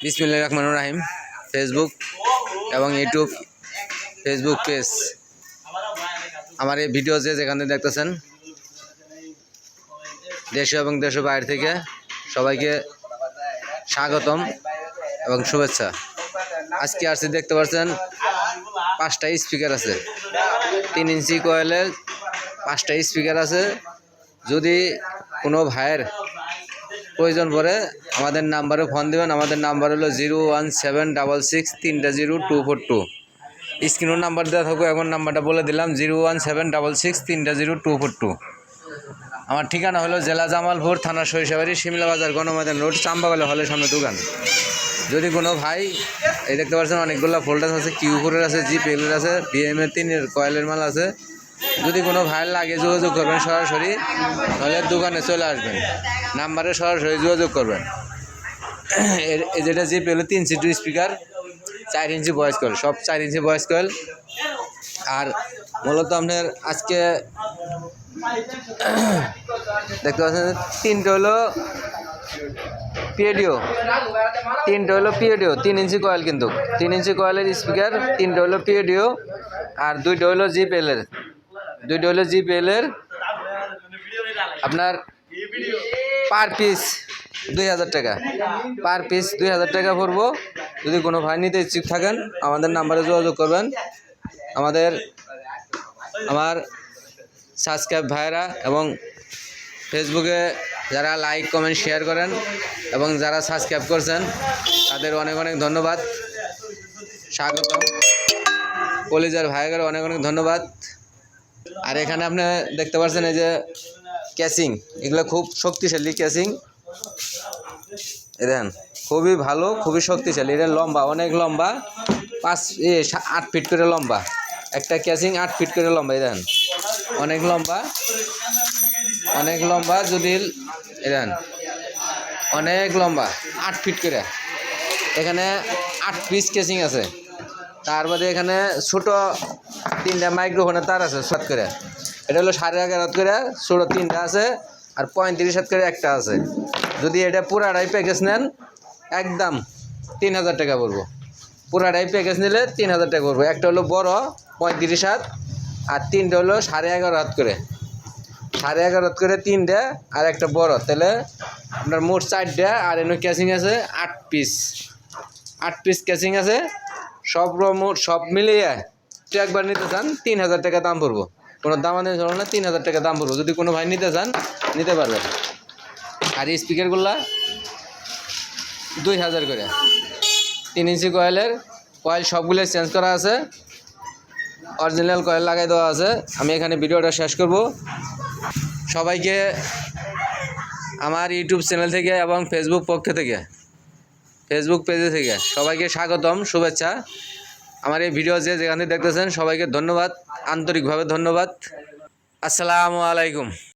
বিসমিল্লাহ রহমানুর রাহিম। ফেসবুক এবং ইউটিউব ফেসবুক পেজ আমার এই ভিডিও যে যেখানে দেখতেছেন, দেশ এবং দেশের বাইরে থেকে সবাইকে স্বাগতম এবং শুভেচ্ছা। আজকে আসছি দেখতে পাচ্ছেন, পাঁচটা স্পিকার আছে। তিন ইঞ্চি কয়েলের পাঁচটা স্পিকার আছে। যদি কোনো ভাইয়ের প্রয়োজন পড়ে, আমাদের নাম্বারে ফোন দেবেন। আমাদের নাম্বার হলো zero one seven double six তিনটা জিরো টু ফোর টু। স্ক্রিনের নাম্বার দেওয়া থাকবে এখন নাম্বারটা বলে দিলাম, zero one seven double six তিনটা জিরো টু ফোর টু। আমার ঠিকানা হলো জেলা জামালপুর, থানা সরিষাবাড়ি, শিমলা বাজার, গণময়দান রোড, চাম্বাগালা হলের সামনে দোকান। যদি কোনো ভাই, এই দেখতে পাচ্ছেন অনেকগুলো ফোল্ডার আছে কিউ ফোরের আছে জি পেলের আছে বিএম এর তিনের কয়েলের মাল আছে। যদি কোনো ভাইয়ের লাগে যোগাযোগ করবেন সরাসরি, তাহলে দোকানে চলে আসবেন। নাম্বারে সরাসরি যোগাযোগ করবেন। যেটা জিপ পেল তিন সিটু স্পিকার, চার ইঞ্চি ভয়েস কয়েল, সব চার ইঞ্চি ভয়েস কয়েল। আর মূলত আপনার আজকে দেখতে পাচ্ছেন তিনটে হলো পিএডিও, তিনটে হলো পিএডিও, তিন ইঞ্চি কয়েল কিন্তু। তিন ইঞ্চি কয়েলের স্পিকার, তিনটে হলো পিএডিও, আর দুইটা হলো জিপিএলের দুইটা হলো জিপিএলের। আপনার পার পিস দুই হাজার টাকা। পার পিস দুই হাজার টাকা পড়ব। যদি কোনো ভাই নিতে ইচ্ছুক থাকেন, আমাদের নাম্বারে যোগাযোগ করবেন। আমাদের, আমার সাবস্ক্রাইব ভাইরা এবং ফেসবুকে যারা লাইক কমেন্ট শেয়ার করেন এবং যারা সাবস্ক্রাইব করছেন, তাদের অনেক অনেক ধন্যবাদ। স্বাগতম। কলিজার ভাইয়ের অনেক অনেক ধন্যবাদ। আর এখানে আপনি দেখতে পাচ্ছেন এই যে ক্যাচিং, এগুলো খুব শক্তিশালী ক্যাচিং। দেখেন, খুবই ভালো, খুবই শক্তিশালী। এটা লম্বা, অনেক লম্বা, পাঁচ, এ আট ফিট করে লম্বা। একটা ক্যাচিং আট ফিট করে লম্বা দেখেন। অনেক লম্বা অনেক লম্বা যদি দেখেন, অনেক লম্বা, আট ফিট করে। এখানে আট পিস কেসিং আছে। তার বাদে এখানে ছোট তিনটা মাইক্রোফোনের তার আছে, সাত করে। এটা হলো সাড়ে এগারো হাত করে, ছোটো তিনটা আছে, আর পঁয়ত্রিশ হাত করে একটা আছে। যদি এটা পুরাটাই প্যাকেজ নেন, একদম তিন হাজার টাকা পড়ব। পুরাটাই প্যাকেজ নিলে তিন হাজার টাকা পড়ব। একটা হলো বড়, পঁয়ত্রিশ হাত আর তিনটা হলো সাড়ে এগারো হাত করে। সাড়ে এগারো হাত করে তিনটা, আর একটা বড়। তাহলে আপনার মোট চারটা, আর এনে ক্যাচিং আছে আট পিস আট পিস ক্যাচিং আছে সব র- মোট সব মিলিয়ে তো একবার নিতে চান, তিন হাজার টাকা দাম পড়ব। কোনো দাম দামানি ধরো না তিন হাজার টাকা দাম পড়ব। যদি কোনো ভাই নিতে চান, নিতে পারবেন। আর এই স্পিকারগুলা দুই হাজার করে। তিন ইঞ্চি কয়েলের, কয়েল সবগুলো চেঞ্জ করা আছে। অরিজিনাল কয়েল লাগাই দেওয়া আছে। আমি এখানে ভিডিওটা শেষ করব। সবাইকে আমার ইউটিউব চ্যানেল থেকে এবং ফেসবুক পক্ষ থেকে ফেসবুক পেজে থেকে সবাইকে স্বাগতম, শুভেচ্ছা। আমার এই ভিডিও যে যেখানে দেখতেছেন, সবাইকে ধন্যবাদ, আন্তরিকভাবে ধন্যবাদ। আসসালামু আলাইকুম।